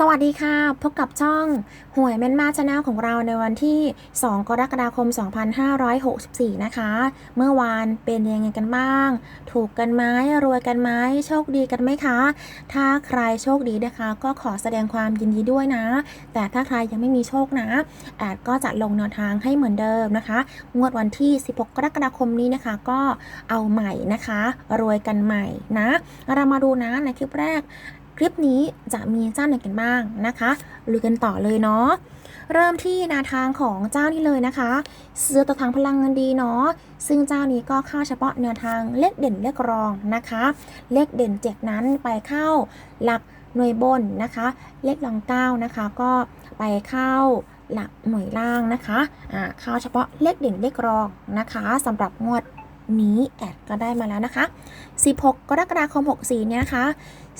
สวัสดีค่ะ พบกับช่องหวยแม่นมาชาแนลของเราในวันที่ 2 กรกฎาคม 2564 นะคะ เมื่อวานเป็นยังไงกันบ้าง ถูกกันไหมรวยกันไหมโชคดีกันไหมคะ ถ้าใครโชคดีนะคะ ก็ขอแสดงความยินดีด้วยนะ แต่ถ้าใครยังไม่มีโชคนะแอดก็จะลงแนวทางให้เหมือนเดิมนะคะ งวดวันที่ 16 กรกฎาคมนี้นะคะ ก็เอาใหม่นะคะ รวยกันใหม่นะ เรามาดูนะในคลิปแรก คลิปนี้จะมีเจ้าไหนกันบ้างนะคะลุยกันต่อเลยเนาะเริ่มที่แนาทางของเจ้านี้เลยนะคะเสื้อตัวทางพลังเงินดีเนาะซึ่งเจ้านี้ก็เข้าเฉพาะแนวทางเลขเด่นเลขรองนะคะ เลขเด่น7นั้นไปเข้าหลักหน่วยบนนะคะ เลขรอง9นะคะก็ไปเข้าหลักหน่วยล่างนะคะอ่าเข้าเฉพาะเลขเด่นเลขรองนะคะสำหรับงวด นี้แอดก็ได้มาแล้วนะคะ 16 กรกฎาคม 64 เนี่ยนะคะ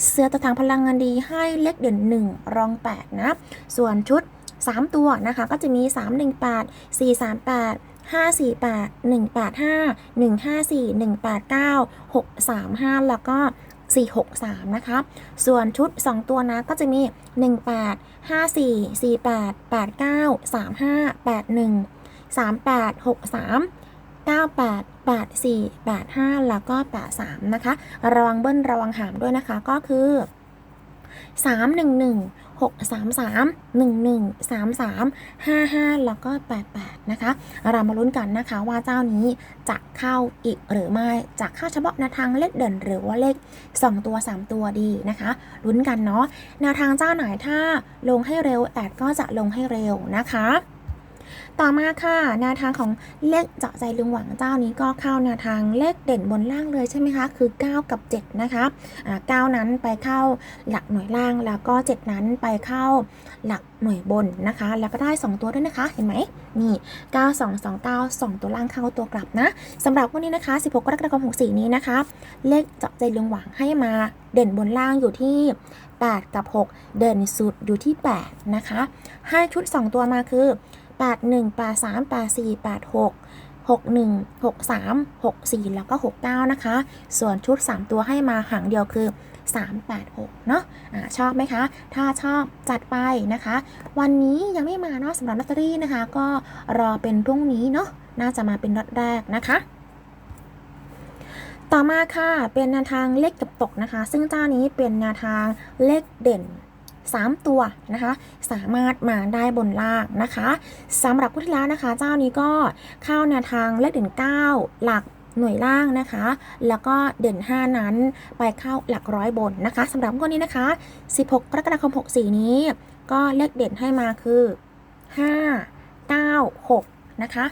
เสื้อตะทางพลังงานดีให้เลขเด่น 1 รอง 8 นะ ส่วนชุด 3 ตัวนะคะ ก็จะมี 318 438 548 185 154 189 635 แล้วก็ 463 นะคะ ส่วนชุด 2 ตัวนะก็จะมี 18 54 48 89 35 81 38 63 98 84 85 แล้วก็ 83 นะคะ ระวังเบิ้ลระวังหามด้วยนะคะ ก็คือ 311 633 11 33 55 แล้วก็ 88 นะคะ เรามาลุ้นกันนะคะว่าเจ้านี้จะเข้าอีกหรือไม่ จะเข้าเฉพาะแนวทางเลขเด่นหรือว่าเลข 2 ตัว 3 ตัวดีนะคะ ลุ้นกันเนาะ แนวทางเจ้าไหนถ้าลงให้เร็วแอดก็จะลงให้เร็วนะคะ ต่อมาค่ะแนวทางของเลขเจาะใจลุงหวังเจ้านี้ก็เข้าแนวทางเลขเด่นบนล่างเลยใช่ไหมคะ คือ 9 กับ 7 นะคะอ่า9นั้นไปเข้าหลักหน่วยล่างแล้วก็ 7 นั้นไปเข้าหลักหน่วยบนนะคะ แล้วก็ได้ 2 ตัวด้วยนะคะ เห็นไหมนี่ 9 2 2 9 2 ตัวล่างเข้าตัวกลับนะสำหรับวันนี้นะคะ 16 กรกฎาคม64 นี้นะคะ เลขเจาะใจลุงหวังให้มาเด่นบนล่างอยู่ที่ 8 กับ 6 เด่นสุดอยู่ที่ 8 นะคะ ให้ชุด 2 ตัวมาคือ 81 83 84 86 61 63 64 แล้วก็ 69 นะคะ ส่วนชุด 3 ตัวให้มาหางเดียวคือ 386 เนาะอะชอบไหมคะ ถ้าชอบจัดไปนะคะ วันนี้ยังไม่มาเนาะสำหรับลอตเตอรี่นะคะ ก็รอเป็นพรุ่งนี้เนาะน่าจะมาเป็นรถแรกนะคะต่อมาค่ะเป็นแนวทางเลขกับตกนะคะ ซึ่งเจ้านี้เป็นแนวทางเลขเด่น 3 ตัวนะคะ สามารถมาได้บนล่างนะคะสำหรับผู้ที่แล้วนะคะ เจ้านี้ก็เข้าแนวทางเลขเด่น 9 หลักหน่วยล่างนะคะ แล้วก็เด่น 5 นั้นไปเข้าหลักร้อยบนนะคะสำหรับคนนี้นะคะ 16 กรกฎาคม 64 นี้ ก็เลขเด่นให้มาคือ 5 9 6 นะคะ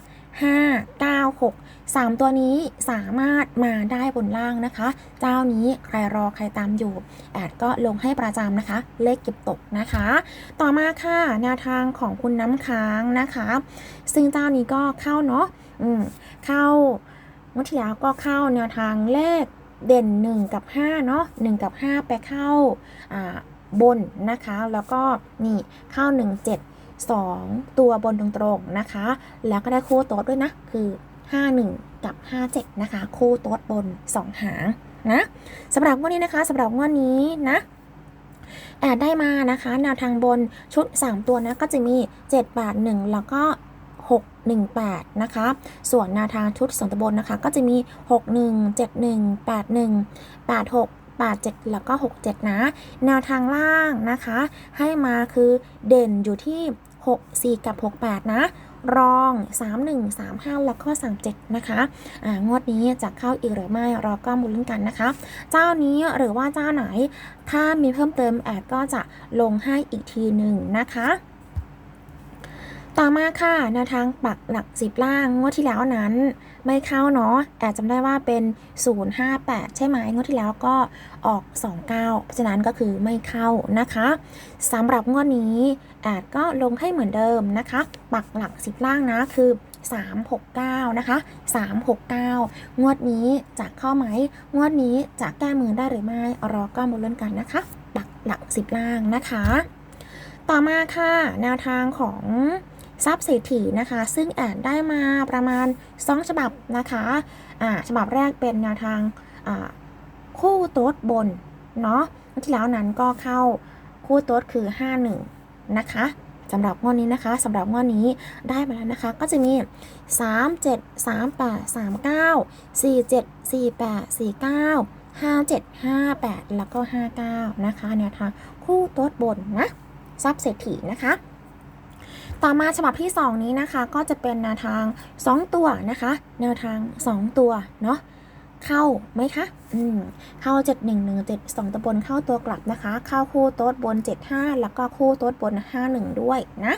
5 9 6 3 ตัวนี้สามารถมาได้บนล่างนะคะ เจ้านี้ใครรอใครตามอยู่ แอดก็ลงให้ประจำนะคะ เลขเก็บตกนะคะ ต่อมาค่ะแนวทางของคุณน้ำค้างนะคะ ซึ่งเจ้านี้ก็เข้าเนาะอืมเข้าเมื่อที่แล้วก็เข้าแนวทางเลขเด่น 1 กับ5เนาะ1กับ 5 ไปเข้าอ่าบนนะคะ แล้วก็นี่เข้า 1 7 2 ตัวบนตรงๆนะคะ แล้วก็ได้คู่โต๊ดด้วยนะ คือ 51 กับ 57 นะคะ คู่ต๊ดบน 2 หางนะสำหรับงวดนี้นะคะสำหรับงวดนี้นะแอดได้มานะคะแนวทางบนชุด 3 ตัวนะก็จะมี7 8 1แล้วก็ 6 1 8 นะคะ ส่วนแนวทางชุดสองตัวบนนะคะ ก็จะมี 6 1 7 1 8 1 8 6 8 7 แล้วก็ 6 7 นะ แนวทางล่างนะคะ ให้มาคือเด่นอยู่ที่ 6 4 กับ 6 8 นะ รอง 3 1 3 5 แล้วก็ 37 นะคะอ่างวดนี้จะเข้าอีกหรือไม่เราก็มุลุ้นกันนะคะ เจ้านี้หรือว่าเจ้าไหน ถ้ามีเพิ่มเติมแอดก็จะลงให้อีกทีหนึ่งนะคะ ต่อมาค่ะแนวทางปักหลักสิบล่างงวดที่แล้วนั้น ไม่เข้าเนาะแอดจำได้ว่าเป็น 058 ใช่ไหมงวดที่แล้วก็ออก 29 เพราะฉะนั้นก็คือไม่เข้านะคะสำหรับงวดนี้แอดก็ลงให้เหมือนเดิมนะคะ ปักหลักสิบล่างนะคือ369 นะคะ 369 งวดนี้จะเข้าไหม งวดนี้จะแก้มือได้หรือไม่รอก็มาลุ้นกันนะคะ ปักหลักสิบล่างนะคะ ต่อมาค่ะ แนวทางของ ทรัพย์เศรษฐีนะคะ ซึ่งแอดได้มาประมาณ 2 ฉบับนะคะอ่าฉบับแรกเป็นแนวทางคู่โต๊ดบนเนาะที่แล้วนั้นก็เข้าคู่โต๊ดคือ 51 นะคะสำหรับงวดนี้นะคะสำหรับงวดนี้ได้มาแล้วนะคะ ก็จะมี 3 7 3 8 3 9 4 7 4 8 4 9 5 7 5 8 แล้วก็ 59 นะคะแนวทางคู่โต๊ดบนนะซับเศรษฐีนะคะ ต่อมาฉบับที่ 2 นี้นะคะ ก็จะเป็นแนวทาง 2 ตัวนะคะ แนวทาง 2 ตัวเนาะเข้าไหมคะ อืม เข้า 7 1 1 7 2ตัวบนเข้าตัวกลับนะคะ เข้าคู่โต๊ดบน 7 5 แล้วก็คู่โต๊ดบน 5 1 ด้วยนะ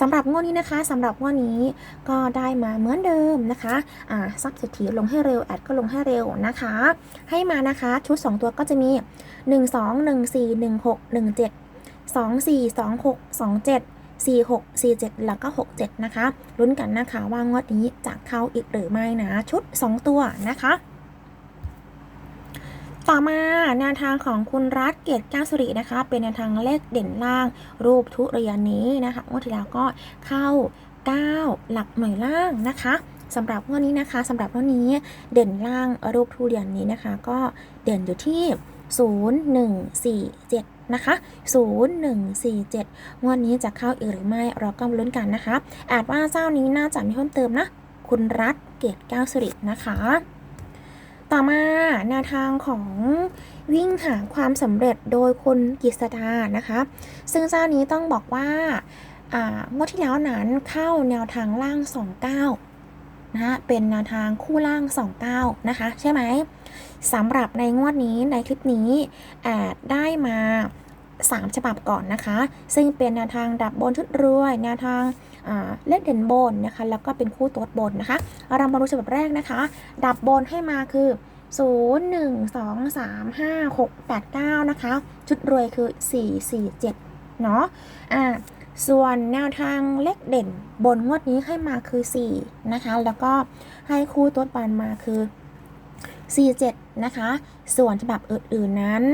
สำหรับงวดนี้นะคะสำหรับงวดนี้ก็ได้มาเหมือนเดิมนะคะอ่าซับเศรษฐีลงให้เร็วแอดก็ลงให้เร็วนะคะ ให้มานะคะชุด 2 ตัวก็จะมี 1 2 1 4 1 6 1 7 2 4 2 6 2 7 4 6 4 7 แล้วก็ 6 7 นะคะลุ้นกันนะคะว่างวดนี้จะเข้าอีกหรือไม่นะ ชุด 2 ตัวนะคะ ต่อมาแนวทางของคุณรัฐเกียรติก้าสุรินะคะ เป็นแนวทางเลขเด่นล่าง รูปทุเรียนนี้นะคะงวดที่แล้วก็เข้า 9 หลักหน่วยล่างนะคะสำหรับงวดนี้นะคะสำหรับงวดนี้เด่นล่างรูปทุเรียนนี้นะคะ ก็เด่นอยู่ที่ 0147 นะคะ 0147 งวดนี้จะเข้าอีกหรือไม่เราก็มาลุ้นกันนะคะ อาจว่าเจ้านี้น่าจะมีเพิ่มเติมนะ คุณรัฐเกียรติก้าวสิรินะคะ ต่อมาแนวทางของวิ่งหาความสำเร็จโดยคุณกิษดานะคะ ซึ่งเจ้านี้ต้องบอกว่างวดที่แล้วนั้นเข้าแนวทางล่าง 29 นะเป็นแนวทางคู่ล่าง 29 นะคะ ใช่ไหมสำหรับในงวดนี้ในคลิปนี้แอดได้มา 3 ฉบับก่อนนะคะ ซึ่งเป็นแนวทางดับบนชุดรวยแนวทางเลขเด่นบนนะคะ แล้วก็เป็นคู่ตัวบนนะคะ เรามาดูฉบับแรกนะคะ ดับบนให้มาคือ 0 1 2 3 5 6 8 9 นะคะ ชุดรวยคือ 4 4 7 เนาะอ่า ส่วนแนวทางเลขเด่นบนงวดนี้ให้มาคือ 4 นะคะ แล้วก็ให้คู่ตัวบานมาคือ 47 นะคะ ส่วนฉบับอื่นๆนั้น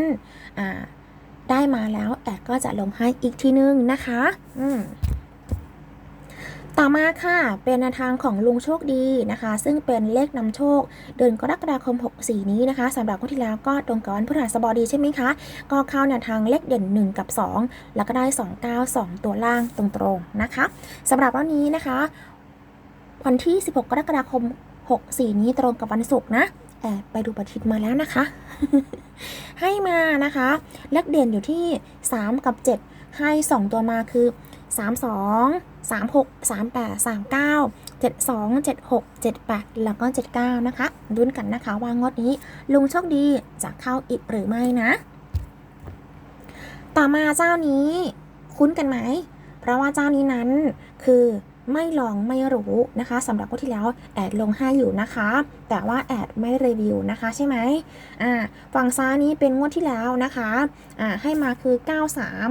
ได้มาแล้วแอดก็จะลงให้อีกทีนึงนะคะ อืม ต่อมาค่ะ เป็นแนวทางของลุงโชคดีนะคะ ซึ่งเป็นเลขนำโชค เดือนกรกฎาคม 64 นี้นะคะสำหรับคนที่แล้วก็ตรงกับวันพฤหัสบดีใช่ไหมคะ ก็เข้าแนวทางเลขเด่น 1 กับ 2 แล้วก็ได้ 292 ตัวล่างตรงๆนะคะสำหรับวันนี้นะคะ วันที่ 16 กรกฎาคม 64 นี้ตรงกับวันศุกร์นะแอบไปดูปฏิทินมาแล้วนะคะ ให้มานะคะ เลขเด่นอยู่ที่ 3 กับ 7 ให้ 2 ตัวมาคือ 32 3 6 3 8 3 9 7 2 7 6 7 8 แล้วก็ 79 นะคะลุ้นกันนะคะว่างวดนี้ลุงโชคดีจะเข้าอีกหรือไม่นะ ต่อมาเจ้านี้คุ้นกันไหม เพราะว่าเจ้านี้นั้นคือไม่ลองไม่รู้นะคะสำหรับงวดที่แล้วแอดลงให้อยู่นะคะ แต่ว่าแอดไม่รีวิวนะคะใช่ไหมอ่าฝั่งซ้ายนี้เป็นงวดที่แล้วนะคะอ่าให้มาคือ 93อ่า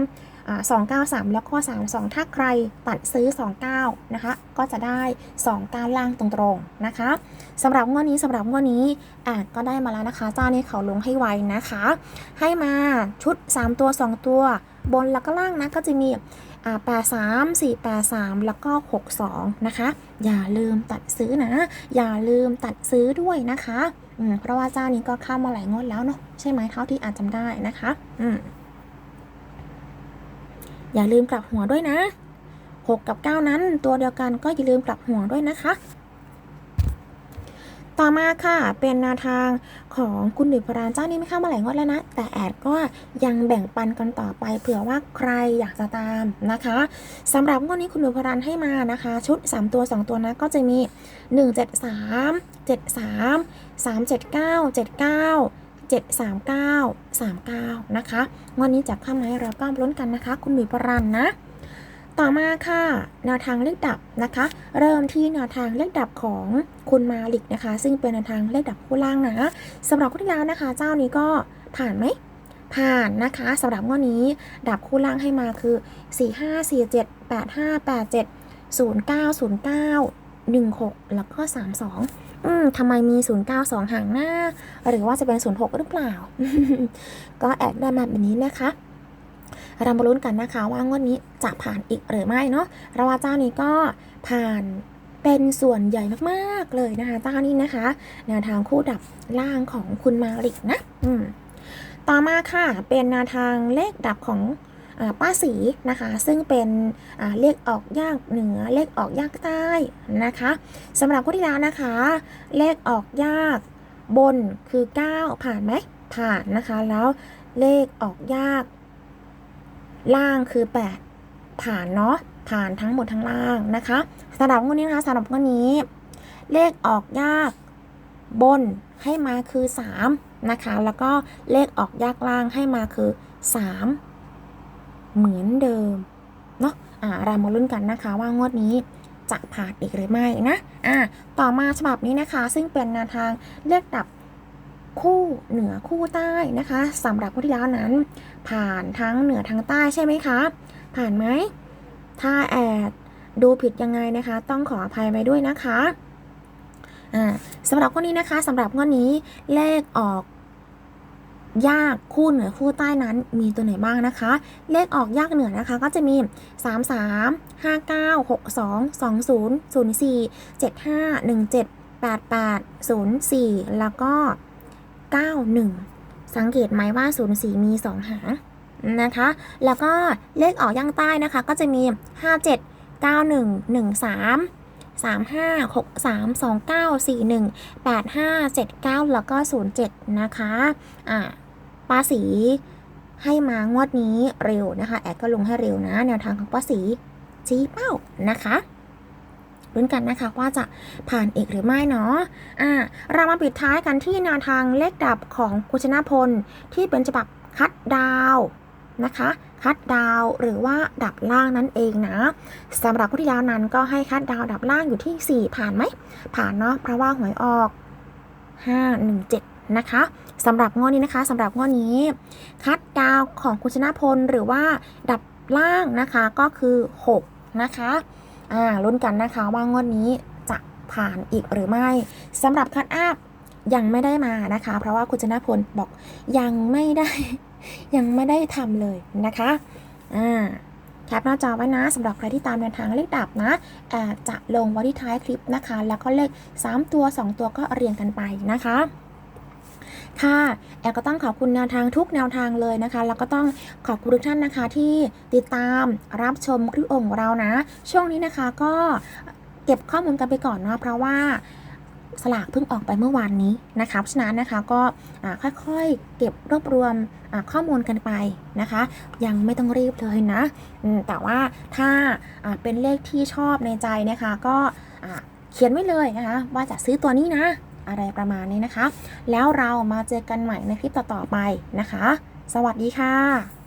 293 แล้วก็32 ถ้าใครตัดซื้อ 29 นะคะ ก็จะได้ 29 ล่างตรงๆนะคะสำหรับงวดนี้สำหรับงวดนี้แอดก็ได้มาแล้วนะคะเจ้านี้เขาลงให้ไวนะคะ ให้มาชุด 3 ตัว 2 ตัว บนแล้วก็ล่างนะก็จะมีอ่าแปดสามสี่แปดสามแล้วก็หกสองนะคะ อย่าลืมตัดซื้อนะ อย่าลืมตัดซื้อด้วยนะคะ อืมเพราะว่าเจ้านี้ก็เข้ามาหลายงวดแล้วเนาะใช่ไหมเท่าที่อาจจำได้นะคะ อืม อย่าลืมกลับหัวด้วยนะหกกับเก้านั้น ตัวเดียวกันก็อย่าลืมกลับหัวด้วยนะคะ ต่อมาค่ะเป็นแนวทางของคุณหนุ่ยพรานเจ้านี้ไม่เข้ามาหลายงวดแล้วนะ แต่แอดก็ยังแบ่งปันกันต่อไปเผื่อว่าใครอยากจะตามนะคะสำหรับงวดนี้คุณหนุ่ยพรานให้มานะคะ ชุด 3 ตัว 2 ตัวนะก็จะมี 1 7 3 7 3 3 7 9 7 9 739 39 นะคะงวดนี้จะเข้าไหมเราก็ลุ้นกันนะคะ คุณหนุ่ยพรานนะ ต่อมาค่ะแนวทางเลขดับนะคะ เริ่มที่แนวทางเลขดับของคุณมาลิกนะคะ ซึ่งเป็นแนวทางเลขดับคู่ล่างนะสำหรับคู่ที่แล้วนะคะ เจ้านี้ก็ผ่านไหมผ่านนะคะสำหรับงวดนี้ดับคู่ล่างให้มาคือ 4 5 4 7 8 5 8 7 0 9 0 9 1 6 แล้วก็ 32 อืมทำไมมี 092ห่างหน้า หรือว่าจะเป็น 06 หรือเปล่า ก็แอดได้มาแบบนี้นะคะเรามาลุ้นกันนะคะว่างวดนี้จะผ่านอีกหรือไม่เนาะเราว่าเจ้านี้ก็ผ่านเป็นส่วนใหญ่มากๆเลยนะคะเจ้านี้นะคะ แนวทางคู่ดับล่างของคุณมาริกนะ อืมต่อมาค่ะเป็นแนวทางเลขดับของ ป้าสีนะคะ ซึ่งเป็นเลขออกยากเหนือเลขออกยากใต้นะคะสำหรับคนที่แล้วนะคะ เลขออกยากบนคือ 9 ผ่านไหมผ่านนะคะ แล้วเลขออกยาก ล่างคือ 8 ผ่านเนาะผ่านทั้งหมดทั้งล่างนะคะสำหรับงวดนี้นะคะสำหรับงวดนี้ เลขออกยากบนให้มาคือ 3 นะคะ แล้วก็เลขออกยากล่างให้มาคือ 3 เหมือนเดิมเนาะอ่าเรามาลุ้นกันนะคะว่างวดนี้จะผ่านอีกหรือไม่นะอ่าต่อมาฉบับนี้นะคะ ซึ่งเป็นแนวทางเลขดับคู่เหนือคู่ใต้นะคะสำหรับผู้ที่แล้วนั้น ผ่านทั้งเหนือทั้งใต้ใช่ไหมคะ ผ่านไหมถ้าแอดดูผิดยังไงนะคะ ต้องขออภัยไว้ด้วยนะคะอ่าสำหรับข้อนี้นะคะสำหรับข้อนี้เลขออก ยากคู่เหนือคู่ใต้นั้นมีตัวไหนบ้างนะคะ เลขออกยากเหนือนะคะก็จะมี 3 3 5 9 6 2 2 0 0 4 7 5 1 7 8 8 0 4 แล้วก็ 91 สังเกตไหมว่า 0 4 มี 2 หางนะคะ แล้วก็เลขออกย่างใต้นะคะ ก็จะมี 5 7 9 1 1 3 3 5 6 3 2 9 4 1 8 5 7 9 แล้วก็ 07 นะคะ อ่า ป้าสีให้มางวดนี้เร็วนะคะ แอดก็ลงให้เร็วนะ แนวทางของป้าสีชี้เป้านะคะลุ้นกันนะคะว่าจะผ่านอีกหรือไม่เนาะ อ่า เรามาปิดท้ายกันที่แนวทางเลขดับของคุณชนะพล ที่เป็นฉบับคัดดาวนะคะ คัดดาวหรือว่าดับล่างนั่นเองนะสำหรับผู้ที่แล้วนั้นก็ให้คัดดาวดับล่างอยู่ที่ 4 ผ่านไหม ผ่านเนาะเพราะว่าหวยออก 517 นะคะสำหรับงวดนี้นะคะสำหรับงวดนี้ คัดดาวของคุณชนะพลหรือว่าดับล่างนะคะก็คือ 6 นะคะอ่าลุ้นกันนะคะว่างวดนี้จะผ่านอีกหรือไม่สำหรับคัดอัพยังไม่ได้มานะคะ เพราะว่าคุณชนะพลบอกยังไม่ได้ ยังไม่ได้ทำเลยนะคะอ่าแคปหน้าจอไว้นะสำหรับใครที่ตามแนวทางเลขดับนะจะลงไว้ที่ท้ายคลิปนะคะ แล้วก็เลข 3 ตัว 2 ตัวก็เรียงกันไปนะคะ ค่ะแอลก็ต้องขอบคุณแนวทางทุกแนวทางเลยนะคะ แล้วก็ต้องขอบคุณทุกท่านนะคะที่ติดตามรับชมคลิปองของเรานะ ช่วงนี้นะคะก็เก็บข้อมูลกันไปก่อนเนาะเพราะว่าสลากเพิ่งออกไปเมื่อวานนี้นะคะเพราะฉะนั้นนะคะก็ค่อยๆเก็บรวบรวมข้อมูลกันไปนะคะ ยังไม่ต้องรีบเลยนะ แต่ว่าถ้าเป็นเลขที่ชอบในใจนะคะ ก็เขียนไว้เลยนะคะ ว่าจะซื้อตัวนี้นะ อะไรประมาณนี้นะคะ แล้วเรามาเจอกันใหม่ในคลิปต่อๆไปนะคะ สวัสดีค่ะ